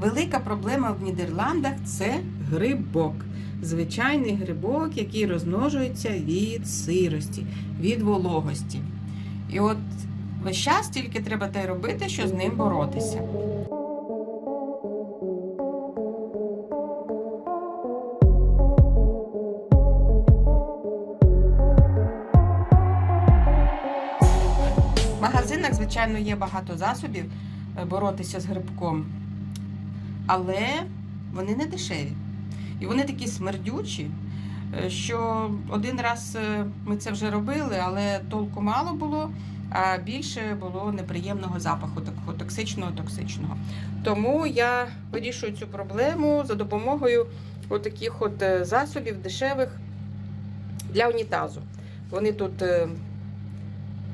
Велика проблема в Нідерландах це грибок. Звичайний грибок, який розмножується від сирості, від вологості. І от весь час тільки треба те робити, що з ним боротися. В магазинах, звичайно, є багато засобів е, боротися з грибком, але вони не дешеві. І вони такі смердючі, е, що один раз е, ми це вже робили, але толку мало було, а більше було неприємного запаху, такого токсичного токсичного. Тому я вирішую цю проблему за допомогою от таких от е, засобів дешевих для унітазу. Вони тут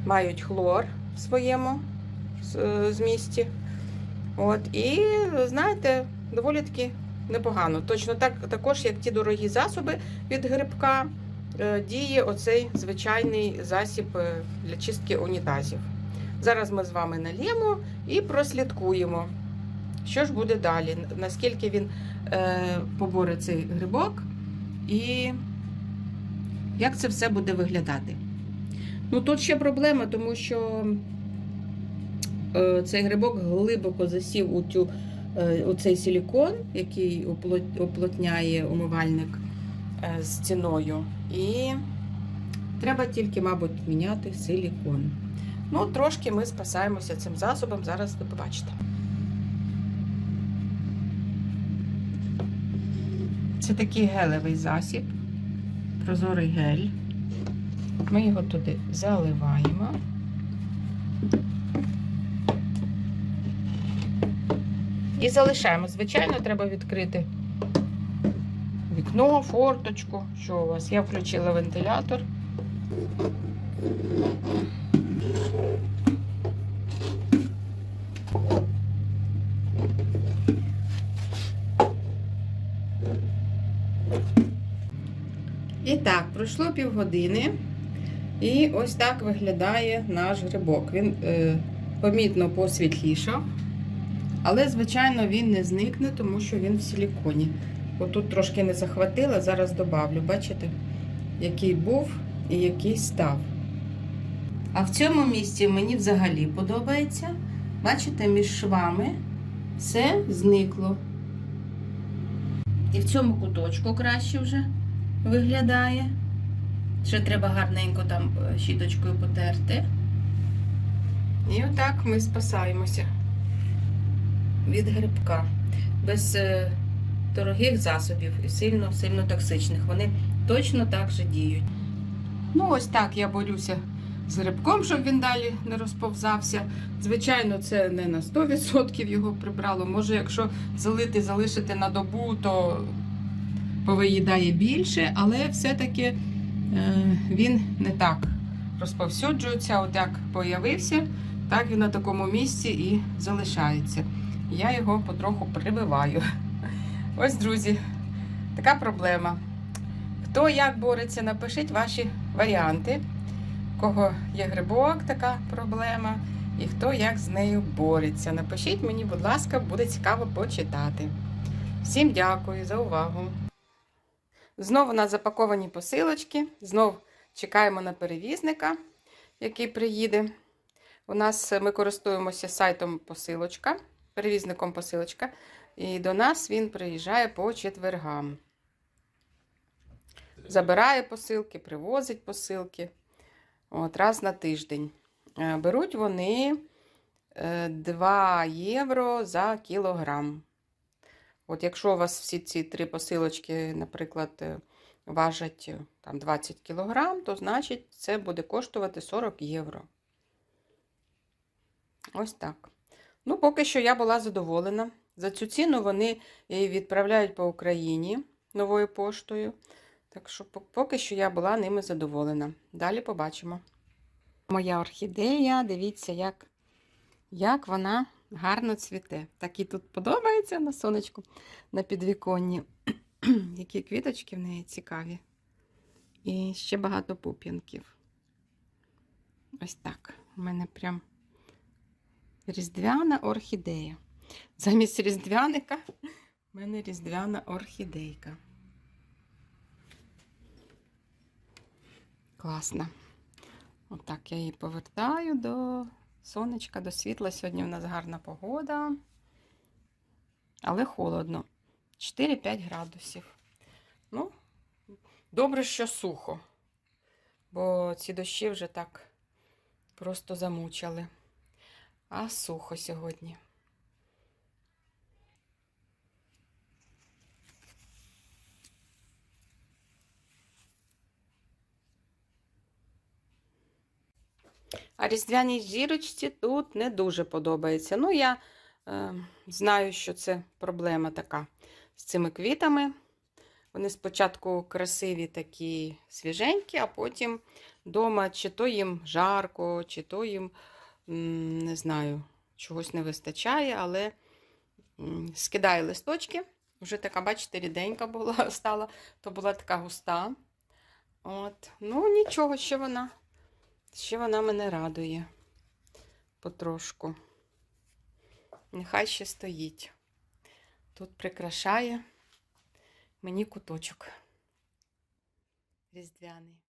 мають хлор в своєму змісті. От, і знаєте, доволі таки непогано. Точно так, також, як ті дорогі засоби від грибка, е, діє оцей звичайний засіб е, для чистки унітазів. Зараз ми з вами налємо і прослідкуємо, що ж буде далі, наскільки він е, поборить цей грибок і як це все буде виглядати. Ну тут ще проблема, тому що цей грибок глибоко засів у, цю, е, у цей силікон, який оплотняє умивальник е, з ціною. І треба тільки, мабуть, міняти силікон. Ну, трошки ми спасаємося цим засобом, зараз ви побачите. Це такий гелевий засіб, прозорий гель. Ми його туди заливаємо. І залишаємо. Звичайно, треба відкрити вікно, форточку. Що у вас? Я включила вентилятор. І так, пройшло півгодини. І ось так виглядає наш грибок. Він е, помітно посвітлішав, але, звичайно, він не зникне, тому що він в силіконі. Отут трошки не захватила, зараз добавлю. Бачите, який був і який став. А в цьому місці мені взагалі подобається. Бачите, між швами все зникло. І в цьому куточку краще вже виглядає. Ще треба гарненько там е, щіточкою потерти. І отак ми спасаємося від грибка. Без е, дорогих засобів і сильно, сильно токсичних. Вони точно так же діють. Ну, ось так я борюся з грибком, щоб він далі не розповзався. Звичайно, це не на 100% його прибрало. Може, якщо залити, залишити на добу, то повиїдає більше, але все-таки е, він не так розповсюджується. От як появився, так він на такому місці і залишається. Я його потроху прибиваю. Ось, друзі, така проблема. Хто як бореться, напишіть ваші варіанти. У кого є грибок, така проблема, і хто як з нею бореться. Напишіть мені, будь ласка, буде цікаво почитати. Всім дякую за увагу. Знову у нас запаковані посилочки. Знов чекаємо на перевізника, який приїде. У нас ми користуємося сайтом посилочка, перевізником посилочка. І до нас він приїжджає по четвергам. Забирає посилки, привозить посилки. От, раз на тиждень. Е, Беруть вони е, 2 євро за кілограм. От якщо у вас всі ці три посилочки, наприклад, е, важать е, там 20 кілограм, то значить це буде коштувати 40 євро. Ось так. Ну, поки що я була задоволена. За цю ціну вони її відправляють по Україні новою поштою. Так що поки що я була ними задоволена. Далі побачимо. Моя орхідея, дивіться, як, як вона гарно цвіте. Так і тут подобається на сонечку на підвіконні. Які квіточки в неї цікаві. І ще багато пуп'янків. Ось так. У мене прям різдвяна орхідея. Замість різдвяника в мене різдвяна орхідейка. Класно. Отак я її повертаю до сонечка, до світла. Сьогодні у нас гарна погода, але холодно. 4-5 градусів. Ну, добре, що сухо, бо ці дощі вже так просто замучили. А сухо сьогодні. А різдвяній зірочці тут не дуже подобається. Ну, я е, знаю, що це проблема така з цими квітами. Вони спочатку красиві такі свіженькі, а потім вдома чи то їм жарко, чи то їм, не знаю, чогось не вистачає, але скидаю листочки. Вже така, бачите, ріденька була стала, то була така густа. От. Ну, нічого, ще вона, ще вона мене радує потрошку. Нехай ще стоїть. Тут прикрашає мені куточок різдвяний.